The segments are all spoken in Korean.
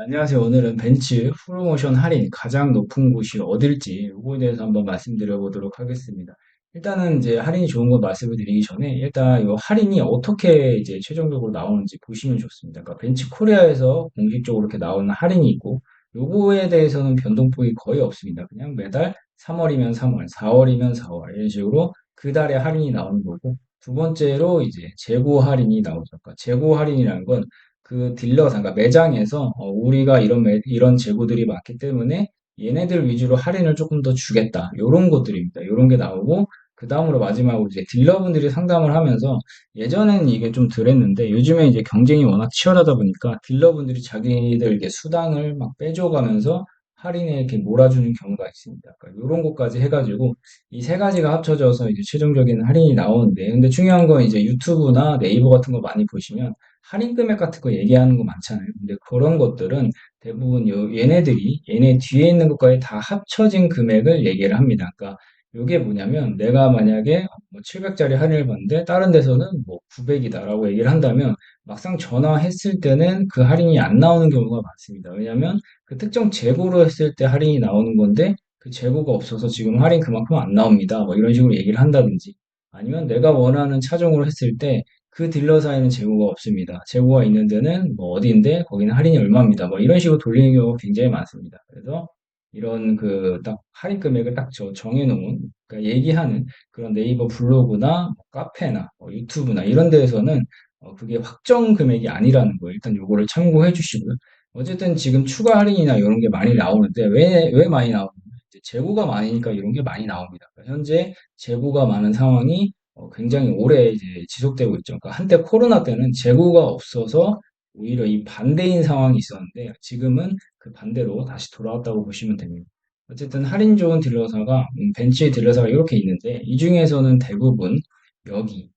안녕하세요. 오늘은 벤츠 프로모션 할인 가장 높은 곳이 어딜지 요거에 대해서 한번 말씀드려 보도록 하겠습니다. 일단은 이제 할인이 좋은 거 말씀을 드리기 전에 일단 이 할인이 어떻게 이제 최종적으로 나오는지 보시면 좋습니다. 그러니까 벤츠 코리아에서 공식적으로 이렇게 나오는 할인이 있고 요거에 대해서는 변동폭이 거의 없습니다. 그냥 매달 3월이면 3월, 4월이면 4월 이런 식으로 그 달에 할인이 나오는 거고 두 번째로 이제 재고 할인이 나오죠. 그러니까 재고 할인이라는 건 그 딜러사, 그러니까 매장에서 어, 우리가 이런 매- 이런 재고들이 많기 때문에 얘네들 위주로 할인을 조금 더 주겠다. 요런 것들입니다. 요런 게 나오고 그 다음으로 마지막으로 이제 딜러분들이 상담을 하면서 예전에는 이게 좀 덜했는데 요즘에 이제 경쟁이 워낙 치열하다 보니까 딜러분들이 자기들 이게 수당을 막 빼줘가면서 할인에 이렇게 몰아주는 경우가 있습니다. 그러니까 요런 것까지 해가지고 이 세 가지가 합쳐져서 이제 최종적인 할인이 나오는데 근데 중요한 건 이제 유튜브나 네이버 같은 거 많이 보시면 할인 금액 같은 거 얘기하는 거 많잖아요. 근데 그런 것들은 대부분 요, 얘네들이 얘네 뒤에 있는 것까지 다 합쳐진 금액을 얘기를 합니다. 그러니까 요게 뭐냐면 내가 만약에 뭐 700짜리 할인을 받는데 다른 데서는 뭐 900이다라고 얘기를 한다면 막상 전화했을 때는 그 할인이 안 나오는 경우가 많습니다. 왜냐하면 그 특정 재고로 했을 때 할인이 나오는 건데 그 재고가 없어서 지금 할인 그만큼 안 나옵니다. 뭐 이런 식으로 얘기를 한다든지 아니면 내가 원하는 차종으로 했을 때 그 딜러사에는 재고가 없습니다. 재고가 있는 데는 뭐 어디인데 거기는 할인이 얼마입니다. 뭐 이런 식으로 돌리는 경우가 굉장히 많습니다. 그래서 이런 그 딱 할인 금액을 딱저 정해놓은 그러니까 얘기하는 그런 네이버 블로그나 뭐 카페나 뭐 유튜브나 이런 데에서는 어, 그게 확정 금액이 아니라는 거 일단 요거를 참고해 주시고요. 어쨌든 지금 추가 할인이나 이런 게 많이 나오는데 왜, 왜 많이 이제 재고가 많으니까 이런 게 많이 나옵니다. 그러니까 현재 재고가 많은 상황이 어, 굉장히 오래 이제 지속되고 있죠. 그러니까 한때 코로나 때는 재고가 없어서 오히려 이 반대인 상황이 있었는데 지금은 그 반대로 다시 돌아왔다고 보시면 됩니다. 어쨌든 할인 좋은 딜러사가 음, 벤츠의 딜러사가 이렇게 있는데 이 중에서는 대부분 여기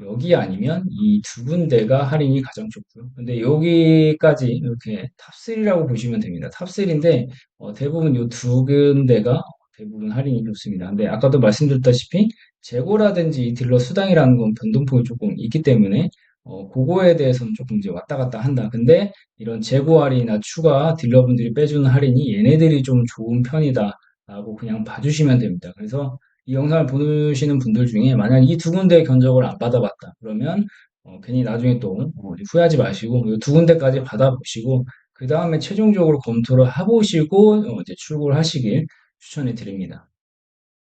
여기 아니면 이 두 군데가 할인이 가장 좋고요. 근데 여기까지 이렇게 탑3라고 보시면 됩니다. 탑3인데 대부분 이 두 군데가 대부분 할인이 좋습니다. 근데 아까도 말씀드렸다시피 재고라든지 이 딜러 수당이라는 건 변동폭이 조금 있기 때문에 어, 그거에 대해서는 조금 이제 왔다 갔다 한다. 근데 이런 재고 할인이나 추가 딜러분들이 빼주는 할인이 얘네들이 좀 좋은 편이다라고 그냥 봐주시면 됩니다. 그래서 이 영상을 보시는 분들 중에 만약 이 두 군데 견적을 안 받아봤다. 그러면 어, 괜히 나중에 또 어, 후회하지 마시고 이두 군데까지 받아보시고 그 다음에 최종적으로 검토를 해보시고 어, 이제 출고를 하시길 추천해 드립니다.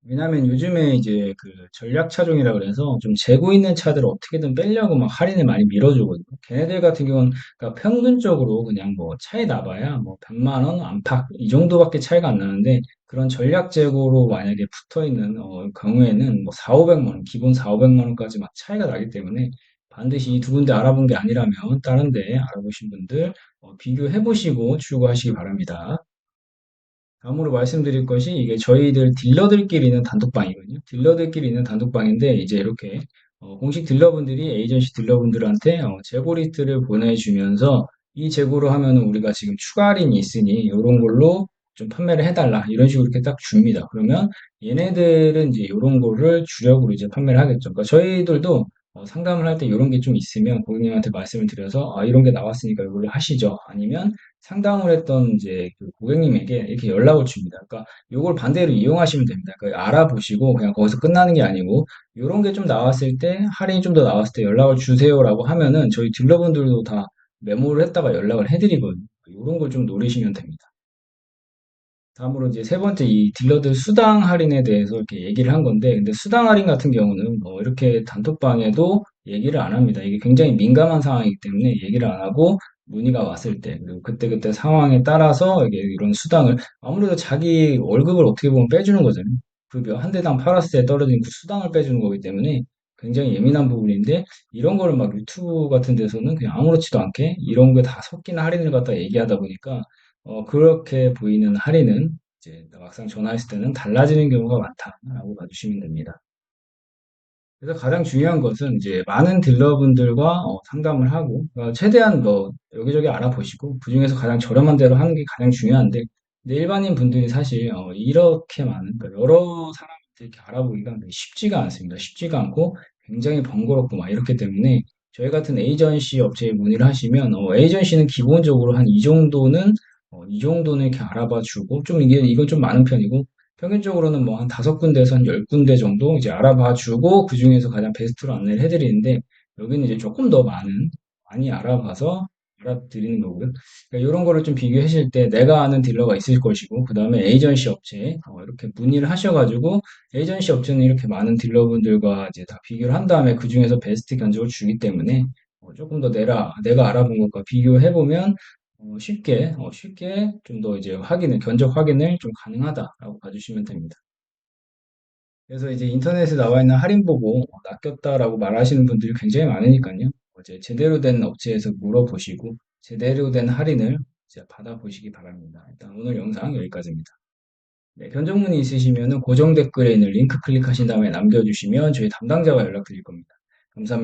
왜냐면 요즘에 이제 그 전략 차종이라 그래서 좀 재고 있는 차들을 어떻게든 빼려고 막 할인을 많이 밀어주거든요. 걔네들 같은 경우는 그러니까 평균적으로 그냥 뭐 차이 나봐야 뭐 100만 원 안팎 이 정도밖에 차이가 안 나는데 그런 전략 재고로 만약에 붙어 있는 어, 경우에는 뭐 4, 500만 원, 기본 4, 500만 원까지 막 차이가 나기 때문에 반드시 이 두 군데 알아본 게 아니라면 다른 데 알아보신 분들 어, 비교해 보시고 출고하시기 바랍니다. 다음으로 말씀드릴 것이 이게 저희들 딜러들끼리 있는 단톡방이거든요. 딜러들끼리 있는 단톡방인데 이제 이렇게 어, 공식 딜러분들이 에이전시 딜러분들한테 어, 재고 리스트를 보내주면서 이 재고로 하면은 우리가 지금 추가 할인이 있으니 이런 걸로 좀 판매를 해달라 이런 식으로 이렇게 딱 줍니다. 그러면 얘네들은 이제 이런 거를 주력으로 이제 판매를 하겠죠. 그러니까 저희들도 어, 상담을 할 때 이런 게 좀 있으면 고객님한테 말씀을 드려서 아, 이런 게 나왔으니까 이걸 하시죠. 아니면 상담을 했던 이제 그 고객님에게 이렇게 연락을 줍니다. 그러니까 요걸 반대로 이용하시면 됩니다. 그러니까 알아보시고 그냥 거기서 끝나는 게 아니고 요런 게 좀 나왔을 때 할인이 좀 더 나왔을 때 연락을 주세요라고 하면은 저희 딜러분들도 다 메모를 했다가 연락을 해드리거든요. 요런 걸 좀 노리시면 됩니다. 다음으로 이제 세 번째 이 딜러들 수당 할인에 대해서 이렇게 얘기를 한 건데, 근데 수당 할인 같은 경우는 뭐 이렇게 단톡방에도 얘기를 안 합니다. 이게 굉장히 민감한 상황이기 때문에 얘기를 안 하고 문의가 왔을 때, 그리고 그때그때 상황에 따라서 이게 이런 수당을 아무래도 자기 월급을 어떻게 보면 빼주는 거잖아요. 급여 한 대당 팔았을 때 떨어진 그 수당을 빼주는 거기 때문에 굉장히 예민한 부분인데 이런 거를 막 유튜브 같은 데서는 그냥 아무렇지도 않게 이런 게다 섞인 할인을 갖다 얘기하다 보니까 어, 그렇게 보이는 할인은 이제 막상 전화했을 때는 달라지는 경우가 많다라고 봐주시면 됩니다. 그래서 가장 중요한 것은 이제 많은 딜러분들과 어, 상담을 하고 어, 최대한 뭐 여기저기 알아보시고 그 중에서 가장 저렴한 대로 하는 게 가장 중요한데 근데 일반인 분들이 사실 어, 이렇게 많은 그러니까 여러 사람한테 이렇게 알아보기가 쉽지가 않습니다. 쉽지가 않고 굉장히 번거롭고 막 이렇기 때문에 저희 같은 에이전시 업체에 문의를 하시면 어, 에이전시는 기본적으로 한 이 정도는 어, 이 정도는 이렇게 알아봐 주고 좀 이게 이건 좀 많은 편이고 평균적으로는 뭐 한 다섯 군데에서 한 열 군데 정도 이제 알아봐 주고 그 중에서 가장 베스트로 안내를 해드리는데 여기는 이제 조금 더 많은 많이 알아봐서 알아드리는 거고요. 그러니까 이런 거를 좀 비교하실 때 내가 아는 딜러가 있을 것이고 그 다음에 에이전시 업체 어, 이렇게 문의를 하셔가지고 에이전시 업체는 이렇게 많은 딜러분들과 이제 다 비교를 한 다음에 그 중에서 베스트 견적을 주기 때문에 어, 조금 더 내가 내가 알아본 것과 비교해 보면 어, 쉽게 어, 쉽게 좀 더 이제 확인을 견적 확인을 좀 가능하다라고 봐주시면 됩니다. 그래서 이제 인터넷에 나와 있는 할인 보고 어, 낚였다라고 말하시는 분들이 굉장히 많으니까요. 어, 이제 제대로 된 업체에서 물어보시고 제대로 된 할인을 이제 받아보시기 바랍니다. 일단 오늘 영상 여기까지입니다. 네, 견적문이 있으시면 고정 댓글에 있는 링크 클릭하신 다음에 남겨주시면 저희 담당자가 연락드릴 겁니다. 감사합니다.